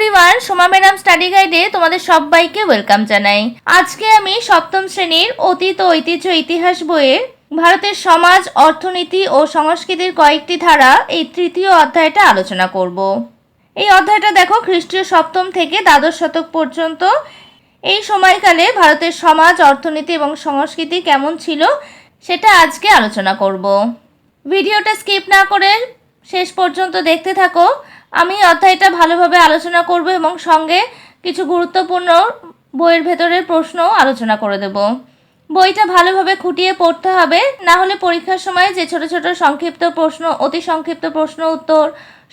Everyone, Soma madam study গাইডে তোমাদের সবাইকে ওয়েলকাম জানাই। আজকে আমি সপ্তম শ্রেণির অতীত ঐতিহ্য ইতিহাস বইয়ের ভারতের সমাজ, অর্থনীতি ও সংস্কৃতির কয়েকটি ধারা এই তৃতীয় অধ্যায়টা আলোচনা করব। এই অধ্যায়টা দেখো, খ্রিস্টীয় সপ্তম থেকে দ্বাদশ শতক পর্যন্ত। এই সময়কালে ভারতের সমাজ, অর্থনীতি এবং সংস্কৃতি কেমন ছিল সেটা আজকে আলোচনা করব। ভিডিওটা স্কিপ না করে শেষ পর্যন্ত দেখতে থাকো। আমি অধ্যায়টা ভালোভাবে আলোচনা করব এবং সঙ্গে কিছু গুরুত্বপূর্ণ বইয়ের ভেতরের প্রশ্নও আলোচনা করে দেব। বইটা ভালোভাবে খুঁটিয়ে পড়তে হবে, না হলে পরীক্ষার সময় যে ছোট ছোট সংক্ষিপ্ত প্রশ্ন, অতি সংক্ষিপ্ত প্রশ্ন উত্তর,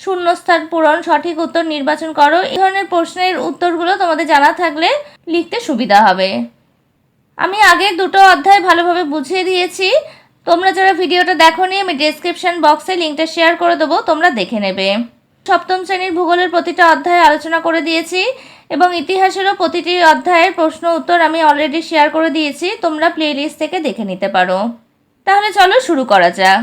শূন্যস্থান পূরণ, সঠিক উত্তর নির্বাচন করো, এই ধরনের প্রশ্নের উত্তরগুলো তোমাদের জানা থাকলে লিখতে সুবিধা হবে। আমি আগে দুটো অধ্যায় ভালোভাবে বুঝিয়ে দিয়েছি। তোমরা যারা ভিডিওটা দেখোনি, আমি ডেসক্রিপশন বক্সে লিঙ্কটা শেয়ার করে দেবো, তোমরা দেখে নেবে। সপ্তম শ্রেণির ভূগোলের প্রতিটা অধ্যায় আলোচনা করে দিয়েছি এবং ইতিহাসেরও প্রতিটি অধ্যায়ের প্রশ্ন উত্তর আমি অলরেডি শেয়ার করে দিয়েছি। তোমরা প্লেলিস্ট থেকে দেখে নিতে পারো। তাহলে চলো শুরু করা যাক।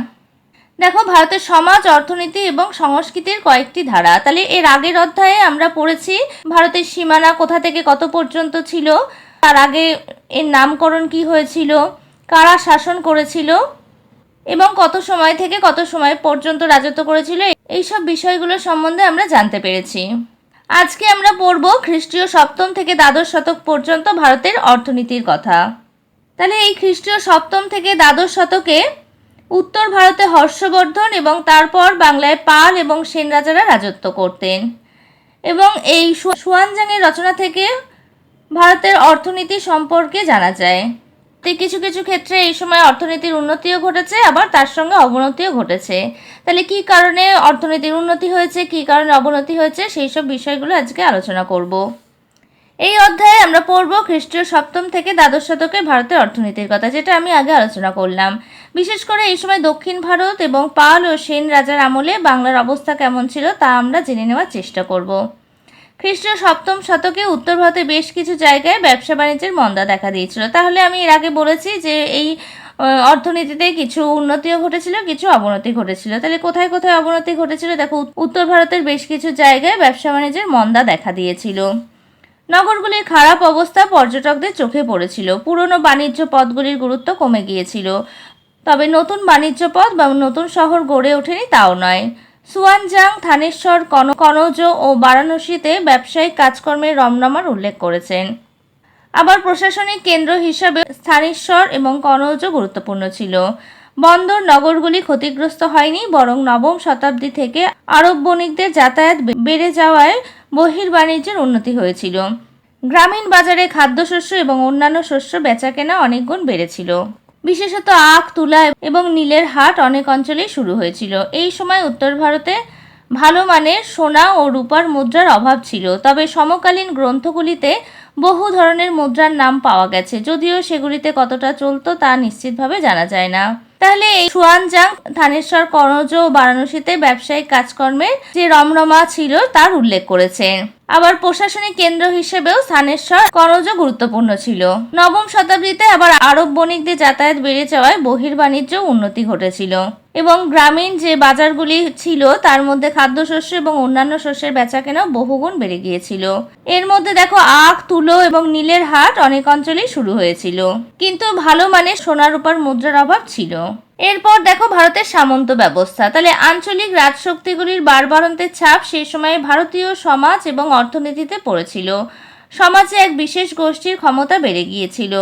দেখো, ভারতের সমাজ, অর্থনীতি এবং সংস্কৃতির কয়েকটি ধারা। তাহলে এর আগের অধ্যায়ে আমরা পড়েছি, ভারতের সীমানা কোথা থেকে কত পর্যন্ত ছিল? তার আগে এর নামকরণ কি হয়েছিল? কারা শাসন করেছিল? এবং কত সময় থেকে কত সময় পর্যন্ত রাজত্ব করেছিল? এইসব বিষয়গুলো সম্বন্ধে আমরা জানতে পেরেছি। আজকে আমরা পড়ব খ্রিস্টীয় সপ্তম থেকে দ্বাদশ শতক পর্যন্ত ভারতের অর্থনীতির কথা। তাহলে এই খ্রিস্টীয় সপ্তম থেকে দ্বাদশ শতকে উত্তর ভারতে হর্ষবর্ধন এবং তারপর বাংলায় পাল এবং সেন রাজারা রাজত্ব করতেন। এবং এই সুয়ানজাংয়ের রচনা থেকে ভারতের অর্থনীতি সম্পর্কে জানা যায়। তো কিছু কিছু ক্ষেত্রে এই সময় অর্থনীতির উন্নতিও ঘটেছে, আবার তার সঙ্গে অবনতিও ঘটেছে। তাহলে কি কারণে অর্থনীতির উন্নতি হয়েছে, কি কারণে অবনতি হয়েছে, সেই সব বিষয়গুলো আজকে আলোচনা করব। এই অধ্যায়ে আমরা পড়ব খ্রিস্টীয় সপ্তম থেকে দ্বাদশ শতকে ভারতের অর্থনীতির কথা, যেটা আমি আগে আলোচনা করলাম। বিশেষ করে এই সময় দক্ষিণ ভারত এবং পাল ও সেন রাজার আমলে বাংলার অবস্থা কেমন ছিল তা আমরা জেনে নেওয়ার চেষ্টা করব। খ্রিস্টীয় সপ্তম শতকে উত্তর ভারতে বেশ কিছু জায়গায় ব্যবসা বাণিজ্যের মন্দা দেখা দিয়েছিল। তাহলে আমি এর আগে বলেছি যে এই অর্থনীতিতে কিছু উন্নতিও ঘটেছিল, কিছু অবনতি ঘটেছিল। তাহলে কোথায় কোথায় অবনতি ঘটেছিল? দেখো উত্তর ভারতের বেশ কিছু জায়গায় ব্যবসা বাণিজ্যের মন্দা দেখা দিয়েছিল। নগরগুলির খারাপ অবস্থা পর্যটকদের চোখে পড়েছিল। পুরনো বাণিজ্য পথগুলির গুরুত্ব কমে গিয়েছিল। তবে নতুন বাণিজ্য পথ বা নতুন শহর গড়ে ওঠেনি তাও নয়। সুয়ানজাং থানেশ্বর কন কনৌজ ও বারাণসীতে ব্যবসায়িক কাজকর্মের রমনামার উল্লেখ করেছেন। আবার প্রশাসনিক কেন্দ্র হিসাবে স্থানেশ্বর এবং কনৌজ গুরুত্বপূর্ণ ছিল। বন্দর নগরগুলি ক্ষতিগ্রস্ত হয়নি, বরং নবম শতাব্দী থেকে আরব বণিকদের যাতায়াত বেড়ে যাওয়ায় বহির্বাণিজ্যের উন্নতি হয়েছিল। গ্রামীণ বাজারে খাদ্যশস্য এবং অন্যান্য শস্য বেচাকেনা অনেক গুণ বেড়েছিল। বিশেষত আখ, তুলা এবং নীলের হাট অনেক অঞ্চলেই শুরু হয়েছিল। এই সময় উত্তর ভারতে ভালো মানের সোনা ও রূপার মুদ্রার অভাব ছিল, তবে সমকালীন গ্রন্থগুলিতে বহু ধরনের মুদ্রার নাম পাওয়া গেছে, যদিও সেগুলিতে কতটা চলত তা নিশ্চিতভাবে জানা যায় না। তাহলে এই সুয়ানজাং থানেশ্বর করজ ও বারাণসীতে ব্যবসায়িক কাজকর্মের যে রমরমা ছিল তার উল্লেখ করেছেন আবার প্রশাসনিক কেন্দ্র হিসেবেও স্থানেশ্বর করজ গুরুত্বপূর্ণ ছিল। নবম শতাব্দীতে আবার আরব বণিকদের যাতায়াত বেড়ে যাওয়ায় বহির্বাণিজ্য উন্নতি ঘটেছিল। এবং গ্রামীণ যে বাজারগুলি ছিল, তার মধ্যে খাদ্যশস্য এবং অন্যান্য শস্যের বেচাকেনা বহুগুণ বেড়ে গিয়েছিল। এর মধ্যে দেখো, আখ, তুলো এবং নীলের হাট অনেক অঞ্চলেই শুরু হয়েছিল। কিন্তু ভালো মানের সোনা রূপার মুদ্রার অভাব ছিল। এরপর দেখো, ভারতের সামন্ত ব্যবস্থা। তাহলে আঞ্চলিক রাজশক্তিগুলির বারবারন্তের ছাপ সেই সময়ে ভারতীয় সমাজ এবং অর্থনীতিতে পড়েছিল। সমাজে এক বিশেষ গোষ্ঠীর ক্ষমতা বেড়ে গিয়েছিল।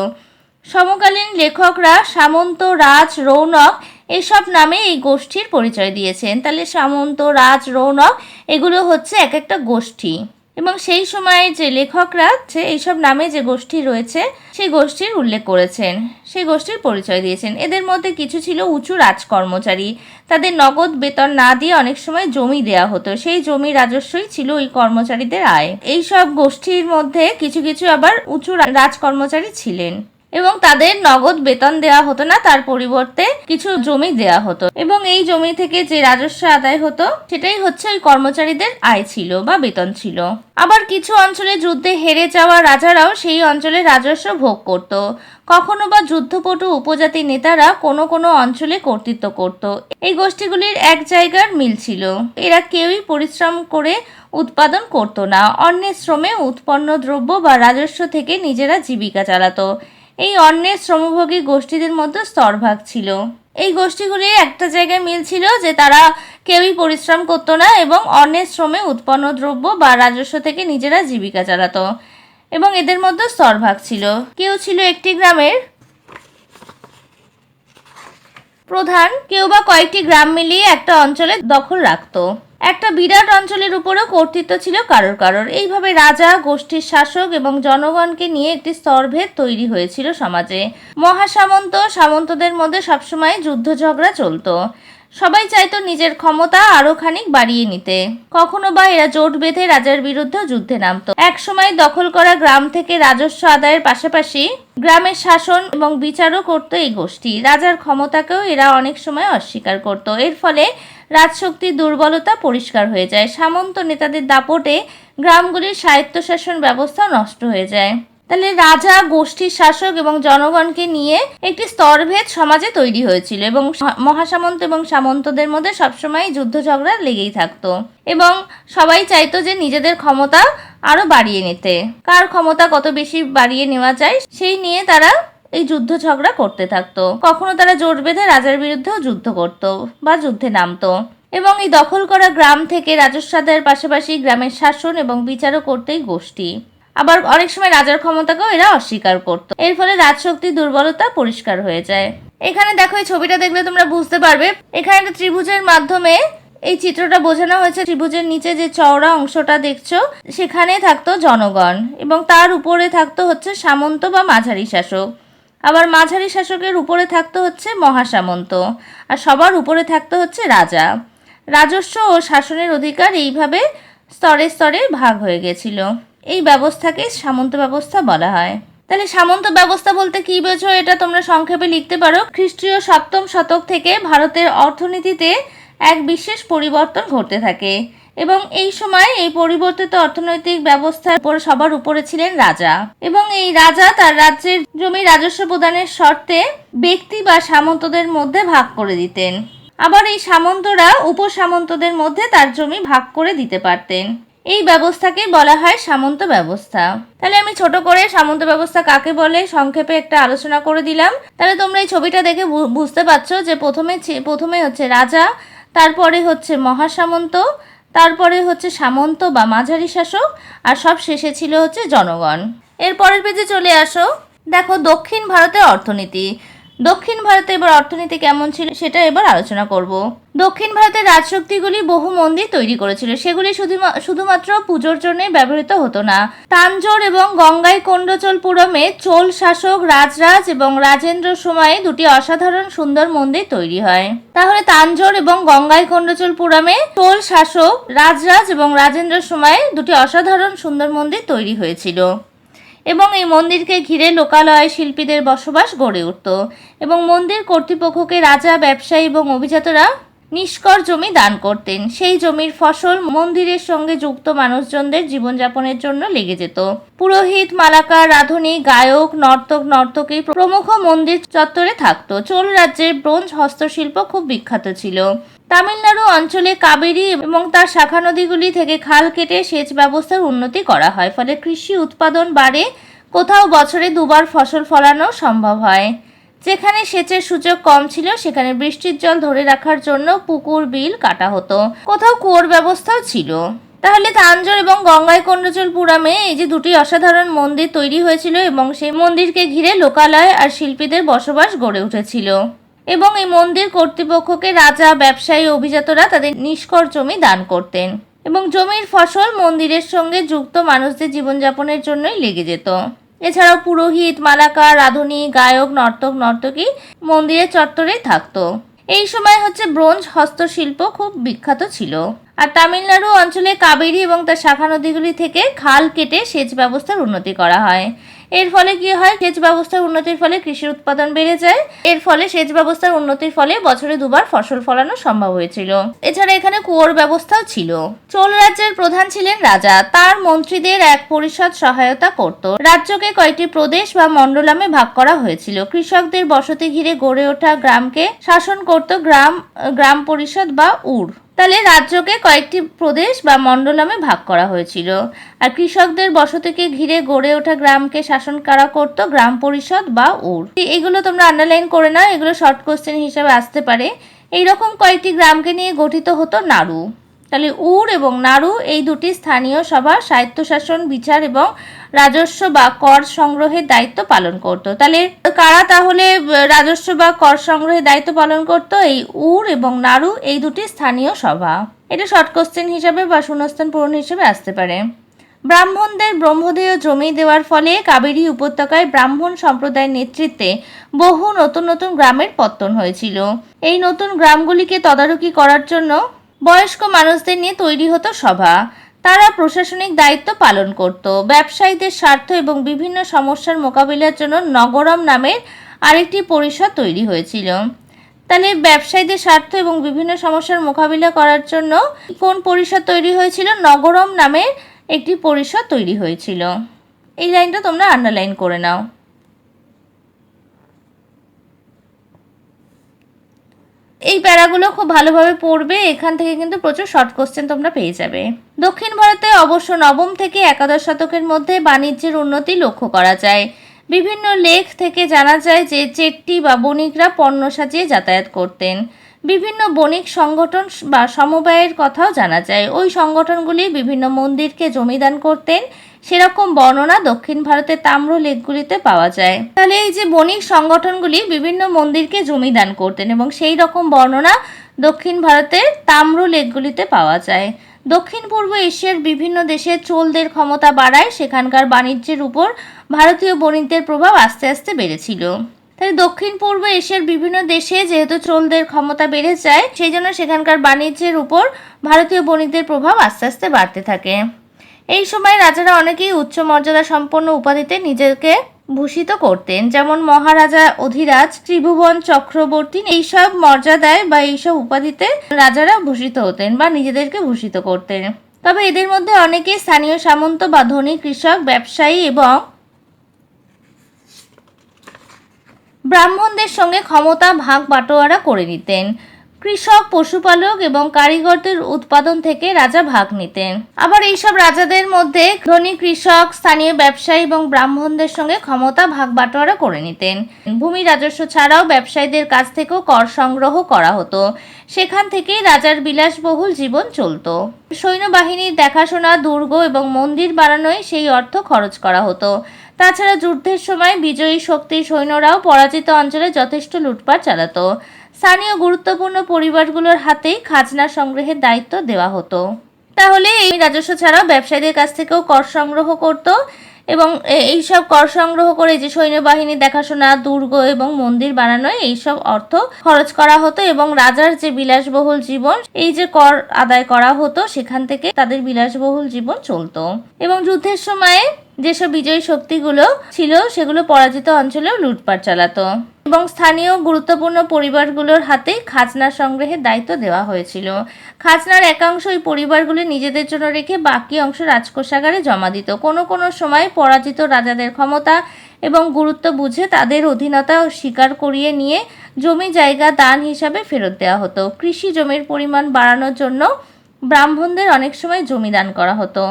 সমকালীন লেখকরা সামন্ত রাজ রৌনক এসব নামে এই গোষ্ঠীর পরিচয় দিয়েছেন। তাহলে সামন্ত, রাজ, রৌনক, এগুলো হচ্ছে এক একটা গোষ্ঠী। এবং সেই সময়ে যে লেখকরা আছে এইসব নামে যে গোষ্ঠী রয়েছে, সেই গোষ্ঠীর উল্লেখ করেছেন। সেই গোষ্ঠীর পরিচয় দিয়েছেন। এদের মধ্যে কিছু ছিল উঁচু রাজকর্মচারী। তাদের নগদ বেতন না দিয়ে অনেক সময় জমি দেয়া হতো। সেই জমি রাজস্বই ছিল ওই কর্মচারীদের আয়। এইসব গোষ্ঠীর মধ্যে কিছু কিছু আবার উঁচু রাজকর্মচারী ছিলেন। এবং তাদের নগদ বেতন দেওয়া হতো না, তার পরিবর্তে কিছু জমি দেওয়া হতো। এবং এই জমি থেকে যে রাজস্ব আদায় হতো, সেটাই হচ্ছে ওই কর্মচারীদের আয় ছিল বা বেতন ছিল। আবার কিছু অঞ্চলে যুদ্ধে হেরে যাওয়া রাজারাও সেই অঞ্চলে রাজস্ব ভোগ করত। কখনো বা যুদ্ধপটু উপজাতি নেতারা কোনো কোনো অঞ্চলে কর্তৃত্ব করত। এই গোষ্ঠীগুলির এক জায়গার মিল ছিল। এরা কেউই পরিশ্রম করে উৎপাদন করত না। অন্যের শ্রমে উৎপন্ন দ্রব্য বা রাজস্ব থেকে নিজেরা জীবিকা চালাতো। এই অন্যের শ্রমভোগী গোষ্ঠীদের মধ্যে স্তরভাগ ছিল। এই গোষ্ঠীগুলির একটা জায়গায় মিল ছিল যে তারা কেউই পরিশ্রম করতো না এবং অন্যের শ্রমে উৎপন্ন দ্রব্য বা রাজস্ব থেকে নিজেরা জীবিকা চালাতো এবং এদের মধ্যে স্তরভাগ ছিল। কেউ ছিল একটি গ্রামের প্রধান, কেউ বা কয়েকটি গ্রাম মিলিয়ে একটা অঞ্চলে দখল রাখতো। একটা বিরাট অঞ্চলের উপরও কর্তৃত্ব ছিল কারোর কারোর। এইভাবে রাজা, গোষ্ঠীর শাসক এবং জনগণকে নিয়ে একটি স্তরভেদ তৈরি হয়েছিল সমাজে। মহাসামন্ত সামন্তদের মধ্যে সবসময় যুদ্ধ ঝগড়া চলতো। সবাই চাইতো নিজের ক্ষমতা আরও খানিক বাড়িয়ে নিতে। কখনো বা এরা জোট বেঁধে রাজার বিরুদ্ধে যুদ্ধে নামতো। একসময় দখল করা গ্রাম থেকে রাজস্ব আদায়ের পাশাপাশি গ্রামের শাসন এবং বিচারও করতো এই গোষ্ঠী। রাজার ক্ষমতাকেও এরা অনেক সময় অস্বীকার করত। এর ফলে রাজশক্তির দুর্বলতা পরিষ্কার হয়ে যায়। সামন্ত নেতাদের দাপটে গ্রামগুলির স্বায়ত্তশাসন ব্যবস্থা নষ্ট হয়ে যায়। তাহলে রাজা, গোষ্ঠীর শাসক এবং জনগণকে নিয়ে একটি স্তরভেদ সমাজে তৈরি হয়েছিল এবং মহাসামন্ত এবং সামন্তদের মধ্যে সবসময় যুদ্ধ ঝগড়া লেগেই থাকতো এবং সবাই চাইতো যে নিজেদের ক্ষমতা আরও বাড়িয়ে নিতে। কার ক্ষমতা কত বেশি বাড়িয়ে নেওয়া যায়, সেই নিয়ে তারা এই যুদ্ধ ঝগড়া করতে থাকতো। কখনো তারা জোট বেঁধে রাজার বিরুদ্ধেও যুদ্ধ করত বা যুদ্ধে নামতো। এবং এই দখল করা গ্রাম থেকে রাজস্ব আদায়ের পাশাপাশি গ্রামের শাসন এবং বিচারও করতেই গোষ্ঠী। আবার অনেক সময় রাজার ক্ষমতাকেও এরা অস্বীকার করত। এর ফলে রাজশক্তির দুর্বলতা পরিষ্কার হয়ে যায়। এখানে দেখো, এই ছবিটা দেখলে তোমরা বুঝতে পারবে। এখানে একটা ত্রিভুজের মাধ্যমে এই চিত্রটা বোঝানো হয়েছে। ত্রিভুজের নিচে যে চওড়া অংশটা দেখছ, সেখানে থাকতো জনগণ এবং তার উপরে থাকতো হচ্ছে সামন্ত বা মাঝারি শাসক। আবার মাঝারি শাসকের উপরে থাকতে হচ্ছে মহাসামন্ত, আর সবার উপরে থাকতে হচ্ছে রাজা। রাজস্ব ও শাসনের অধিকার এইভাবে স্তরে স্তরে ভাগ হয়ে গেছিল। এই ব্যবস্থাকে সামন্ত ব্যবস্থা বলা হয়। তাহলে সামন্ত ব্যবস্থা বলতে কি বোঝো? এটা তোমরা সংক্ষেপে লিখতে পারো। খ্রিস্টীয় সপ্তম শতক থেকে ভারতের অর্থনীতিতে এক বিশেষ পরিবর্তন ঘটতে থাকে। এবং এই সময় এই পরিবর্তিত অর্থনৈতিক ব্যবস্থার উপর সবার উপরে ছিলেন রাজা। এবং এই রাজা তার রাজ্যের জমি রাজস্ব প্রদানের শর্তে ব্যক্তি বা সামন্তদের মধ্যে ভাগ করে দিতেন। আবার এই সামন্তরা উপসামন্তদের মধ্যে তার জমি ভাগ করে দিতে পারতেন। এই ব্যবস্থাকে বলা হয় সামন্ত ব্যবস্থা। তাহলে আমি ছোট করে সামন্ত ব্যবস্থা কাকে বলে সংক্ষেপে একটা আলোচনা করে দিলাম। তাহলে তোমরা এই ছবিটা দেখে বুঝতে পারছ যে প্রথমে প্রথমে হচ্ছে রাজা, তারপরে হচ্ছে মহাসামন্ত তারপরে হচ্ছে সামন্ত বা মাঝারি শাসক, আর সব শেষে ছিল হচ্ছে জনগণ। এরপরের পেজে চলে আসো। দেখো দক্ষিণ ভারতের অর্থনীতি। দক্ষিণ ভারতে এবার অর্থনীতি কেমন ছিল সেটা এবার আলোচনা করব। দক্ষিণ ভারতের রাজশক্তিগুলি বহু মন্দির তৈরি করেছিল। সেগুলি শুধুমা- শুধুমাত্র পুজোর জন্যই ব্যবহৃত হতো না। তাঞ্জোর এবং গঙ্গাই কোন্ডচলপুরমে চোল শাসক রাজরাজ এবং রাজেন্দ্র সময়ে দুটি অসাধারণ সুন্দর মন্দির তৈরি হয়। তাহলে তাঞ্জোর এবং গঙ্গাই কোন্ডচলপুরমে চোল শাসক রাজরাজ এবং রাজেন্দ্র সময়ে দুটি অসাধারণ সুন্দর মন্দির তৈরি হয়েছিল। এবং এই মন্দিরকে ঘিরে লোকালয় শিল্পীদের বসবাস গড়ে উঠত। এবং মন্দির কর্তৃপক্ষকে রাজা, ব্যবসায়ী এবং অভিজাতরা নিষ্কর জমি দান করতেন। সেই জমির ফসল মন্দিরের সঙ্গে যুক্ত মানুষজনদের জীবনযাপনের জন্য লেগে যেত। পুরোহিত, মালাকার, রাধুনী, গায়ক, নর্তক, নর্তকী প্রমুখ মন্দির চত্বরে থাকত। চোল রাজ্যের ব্রোঞ্জ হস্তশিল্প খুব বিখ্যাত ছিল। তামিলনাড়ু অঞ্চলে কাবেরী এবং তার শাখা নদীগুলি থেকে খাল কেটে সেচ ব্যবস্থার উন্নতি করা হয়, ফলে কৃষি উৎপাদন বাড়ে। কোথাও বছরে দুবার ফসল ফলানো সম্ভব হয়। যেখানে সেচের সুযোগ কম ছিল, সেখানে বৃষ্টির জল ধরে রাখার জন্য পুকুর, বিল কাটা হতো। কোথাও কুয়োর ব্যবস্থাও ছিল। তাহলে তাঞ্জোর এবং গঙ্গায় পুরামে এই যে দুটি অসাধারণ মন্দির তৈরি হয়েছিল এবং সেই মন্দিরকে ঘিরে লোকালয় আর শিল্পীদের বসবাস গড়ে উঠেছিল। এবং এই মন্দির কর্তৃপক্ষকে রাজা, ব্যবসায়ী, অভিজাতরা তাদের নিষ্কর জমি দান করতেন এবং জমির ফসল মন্দিরের সঙ্গে যুক্ত মানুষদের জীবনযাপনের জন্যই লেগে যেত। এছাড়াও পুরোহিত, মালাকার, রাধুনী, গায়ক, নর্তক, নর্তকী মন্দিরের চত্বরেই থাকতো। এই সময় হচ্ছে ব্রোঞ্জ হস্তশিল্প খুব বিখ্যাত ছিল। আর তামিলনাড়ু অঞ্চলে কাবেরী এবং তার শাখা নদীগুলি থেকে খাল কেটে সেচ ব্যবস্থার উন্নতি করা হয়। এর ফলে কি হয়? সেচ ব্যবস্থার উন্নতির ফলে কৃষির উৎপাদন বেড়ে যায়। এর ফলে সেচ ব্যবস্থার উন্নতির ফলে বছরে দুবার ফসল ফলানো সম্ভব হয়েছিল। এছাড়া এখানে কুয়োর ব্যবস্থাও ছিল। চোল রাজ্যের প্রধান ছিলেন রাজা। তার মন্ত্রীদের এক পরিষদ সহায়তা করত। রাজ্যকে কয়েকটি প্রদেশ বা মণ্ডলামে ভাগ করা হয়েছিল। কৃষকদের বসতি ঘিরে গড়ে ওঠা গ্রামকে শাসন করত গ্রাম গ্রাম পরিষদ বা উর। তাহলে রাজ্যকে কয়েকটি প্রদেশ বা মণ্ডলামে ভাগ করা হয়েছিল। আর কৃষকদের বসতিকে ঘিরে গড়ে ওঠা গ্রামকে শাসন করা করত? গ্রাম পরিষদ বা উর এগুলো তোমরা আন্ডারলাইন করে নাও, এগুলো শর্ট কোশ্চেন হিসাবে আসতে পারে। এইরকম কয়েকটি গ্রামকে নিয়ে গঠিত হতো নাড়ু তাহলে উর এবং নাড়ু এই দুটি স্থানীয় সভা, স্বায়ত্তশাসন বিচার এবং রাজস্ব বা কর সংগ্রহের দায়িত্ব পালন করত। তাহলে কারা তাহলে রাজস্ব বা কর সংগ্রহের দায়িত্ব পালন করত? এই উর এবং নাড়ু এই দুটি স্থানীয় সভা। এটা শর্ট কোশ্চেন হিসাবে বা শূন্যস্থান পূরণ হিসেবে আসতে পারে। ব্রাহ্মণদের ব্রহ্মদেয় জমি দেওয়ার ফলে কাবেরী উপত্যকায় ব্রাহ্মণ সম্প্রদায়ের নেতৃত্বে বহু নতুন নতুন গ্রামের পত্তন হয়েছিল। এই নতুন গ্রামগুলিকে তদারকি করার জন্য বয়স্ক মানুষদের নিয়ে তৈরি হতো সভা। তারা প্রশাসনিক দায়িত্ব পালন করত। ব্যবসায়ীদের স্বার্থ এবং বিভিন্ন সমস্যার মোকাবিলার জন্য নগরম নামের আরেকটি পরিষদ তৈরি হয়েছিল। তাহলে ব্যবসায়ীদের স্বার্থ এবং বিভিন্ন সমস্যার মোকাবিলা করার জন্য কোন পরিষদ তৈরি হয়েছিল? নগরম নামের একটি পরিষদ তৈরি হয়েছিল। এই লাইনটা তোমরা আন্ডারলাইন করে নাও। এই প্যারাগুলো খুব ভালোভাবে পড়বে, এখান থেকে কিন্তু প্রচুর শর্ট কোশ্চেন তোমরা পেয়ে যাবে। দক্ষিণ ভারতে অবশ্য নবম থেকে একাদশ শতকের মধ্যে বাণিজ্যের উন্নতি লক্ষ্য করা যায়। বিভিন্ন লেখ থেকে জানা যায় যে চেট্টি বা বণিকরা পণ্য সাজিয়ে যাতায়াত করতেন। বিভিন্ন বণিক সংগঠন বা সমবায়ের কথাও জানা যায়। ওই সংগঠনগুলি বিভিন্ন মন্দিরকে জমিদান করতেন সেরকম বর্ণনা দক্ষিণ ভারতের তাম্র লেখগুলিতে পাওয়া যায়। তাহলে এই যে বণিক সংগঠনগুলি বিভিন্ন মন্দিরকে জমিদান করতেন এবং সেই রকম বর্ণনা দক্ষিণ ভারতের তাম্র লেখগুলিতে পাওয়া যায়। দক্ষিণ পূর্ব এশিয়ার বিভিন্ন দেশে চোলদের ক্ষমতা বাড়ায় সেখানকার বাণিজ্যের উপর ভারতীয় বণিকদের প্রভাব আস্তে আস্তে বেড়েছিল। তাই দক্ষিণ পূর্ব এশিয়ার বিভিন্ন দেশে যেহেতু চোলদের ক্ষমতা বেড়ে যায়, সেই জন্য সেখানকার বাণিজ্যের উপর ভারতীয় বণিকদের প্রভাব আস্তে আস্তে বাড়তে থাকে। এই সময় রাজারা অনেকেই উচ্চ মর্যাদা সম্পন্ন উপাধিতে নিজেকে ভূষিত করতেন। যেমন মহারাজা অধিরাজ, ত্রিভুবন চক্রবর্তী, এইসব মর্যাদায় বা এইসব উপাধিতে রাজারা ভূষিত হতেন বা নিজেদেরকে ভূষিত করতেন। তবে এদের মধ্যে অনেকেই স্থানীয় সামন্ত বা ধনী কৃষক, ব্যবসায়ী এবং ব্রাহ্মণদের সঙ্গে ক্ষমতা ভাগ বাটোয়ারা করে নিতেন। কৃষক, পশুপালক এবং কারিগরদের উৎপাদন থেকে রাজা ভাগ নিতেন। আবার এইসব রাজাদের মধ্যে ধনী কৃষক, স্থানীয় ব্যবসায়ী এবং ব্রাহ্মণদের সঙ্গে ক্ষমতা ভাগ বাটোয়ারা করে নিতেন। ভূমি রাজস্ব ছাড়াও ব্যবসায়ীদের কাছ থেকেও কর সংগ্রহ করা হতো। সেখান থেকেই রাজার বিলাসবহুল জীবন চলতো। সৈন্যবাহিনীর দেখাশোনা, দুর্গ এবং মন্দির বানানোয় সেই অর্থ খরচ করা হতো। তাছাড়া যুদ্ধের সময় বিজয়ী শক্তির সৈন্যরাও পরাজিত অঞ্চলে যথেষ্ট লুটপাট চালাতো। স্থানীয় গুরুত্বপূর্ণ পরিবারগুলোর হাতেই খাজনা সংগ্রহের দায়িত্ব দেওয়া হতো। তাহলে এই রাজস্ব ছাড়াও ব্যবসায়ীদের কাছ থেকেও কর সংগ্রহ করত এবং এইসব কর সংগ্রহ করে যে সৈন্যবাহিনী, দেখাশোনা, দুর্গ এবং মন্দির বানানোয় এইসব অর্থ খরচ করা হতো এবং রাজার যে বিলাসবহুল জীবন, এই যে কর আদায় করা হতো, সেখান থেকে তাদের বিলাসবহুল জীবন চলতো। এবং যুদ্ধের সময়ে যেসব বিজয়ী শক্তিগুলো ছিল, সেগুলো পরাজিত অঞ্চলেও লুটপাট চালাতো। এবং স্থানীয় গুরুত্বপূর্ণ পরিবারগুলোর হাতে খাজনা সংগ্রহের দায়িত্ব দেওয়া হয়েছিল। খাজনার একাংশ ওই পরিবারগুলি নিজেদের জন্য রেখে বাকি অংশ রাজকোষাগারে জমা দিত। কোনো কোনো সময় পরাজিত রাজাদের ক্ষমতা এবং গুরুত্ব বুঝে তাদের অধীনতা স্বীকার করিয়ে নিয়ে জমি জায়গা দান হিসাবে ফেরত দেওয়া হতো। কৃষি জমির পরিমাণ বাড়ানোর জন্য ব্রাহ্মণদের অনেক সময় জমি দান করা হতো।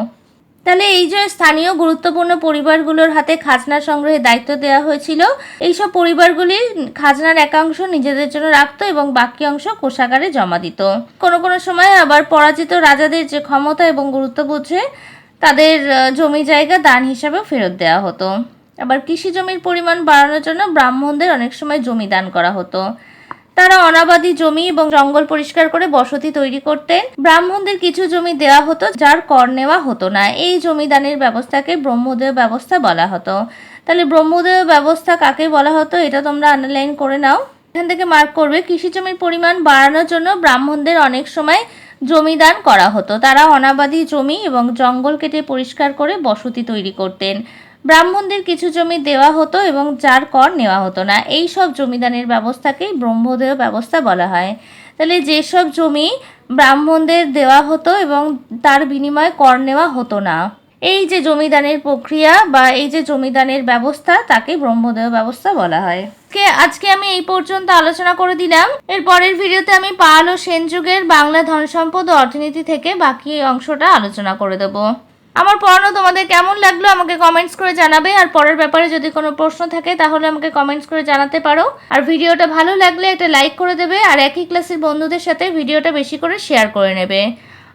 তাহলে এই যে স্থানীয় গুরুত্বপূর্ণ পরিবারগুলোর হাতে খাজনা সংগ্রহের দায়িত্ব দেওয়া হয়েছিল, এইসব পরিবারগুলি খাজনার একাংশ নিজেদের জন্য রাখত এবং বাকি অংশ কোষাগারে জমা দিত। কোনো কোনো সময় আবার পরাজিত রাজাদের যে ক্ষমতা এবং গুরুত্ব বুঝে তাদের জমি জায়গা দান হিসাবেও ফেরত দেওয়া হতো। আবার কৃষি জমির পরিমাণ বাড়ানোর জন্য ব্রাহ্মণদের অনেক সময় জমি দান করা হতো। তারা অনাবাদি জমি এবং জঙ্গল পরিষ্কার করে বসতি তৈরি করতেন। ব্রাহ্মণদের কিছু জমি দেওয়া হতো, যার কর নেওয়া হতো না। এই জমিদানের ব্যবস্থাকে ব্রহ্মদেয় ব্যবস্থা বলা হতো। তাহলে ব্রহ্মদেয় ব্যবস্থা কাকে বলা হতো, এটা তোমরা আন্ডারলাইন করে নাও। এখান থেকে মার্ক করবে, কৃষি জমির পরিমাণ বাড়ানোর জন্য ব্রাহ্মণদের অনেক সময় জমিদান করা হতো। তারা অনাবাদি জমি এবং জঙ্গল কেটে পরিষ্কার করে বসতি তৈরি করতেন। ব্রাহ্মণদের কিছু জমি দেওয়া হতো এবং যার কর নেওয়া হতো না। এই সব জমিদানের ব্যবস্থাকেই ব্রহ্মদেহ ব্যবস্থা বলা হয়। তাহলে যেসব জমি ব্রাহ্মণদের দেওয়া হতো এবং তার বিনিময়ে কর নেওয়া হতো না। এই যে জমিদানের প্রক্রিয়া বা এই যে জমিদানের ব্যবস্থা, তাকে ব্রহ্মদেয় ব্যবস্থা বলা হয়। কে, আজকে আমি এই পর্যন্ত আলোচনা করে দিলাম। এর পরের ভিডিওতে আমি পাল ও সেন যুগের বাংলা ধন সম্পদ ও অর্থনীতি থেকে বাকি অংশটা আলোচনা করে দেবো। আমার পড়ানো তোমাদের কেমন লাগল আমাকে কমেন্টস করে জানাবে। আর পরের ব্যাপারে যদি কোনো প্রশ্ন থাকে, তাহলে আমাকে কমেন্টস করে জানাতে পারো। আর ভিডিওটা ভালো লাগলে একটা লাইক করে দেবে। আর একই ক্লাসের বন্ধুদের সাথে ভিডিওটা বেশি করে শেয়ার করে নেবে।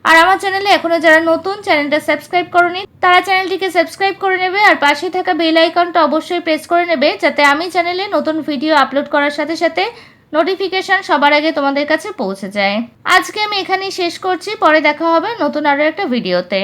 আর আমার চ্যানেলে এখনও যারা নতুন চ্যানেলটা সাবস্ক্রাইব করনি, তারা চ্যানেলটিকে সাবস্ক্রাইব করে নেবে আর পাশে থাকা বেল আইকনটা অবশ্যই প্রেস করে নেবে যাতে আমি চ্যানেলে নতুন ভিডিও আপলোড করার সাথে সাথে নোটিফিকেশন সবার আগে তোমাদের কাছে পৌঁছে যায়। আজকে আমি এখানেই শেষ করছি, পরে দেখা হবে নতুন আরও একটা ভিডিওতে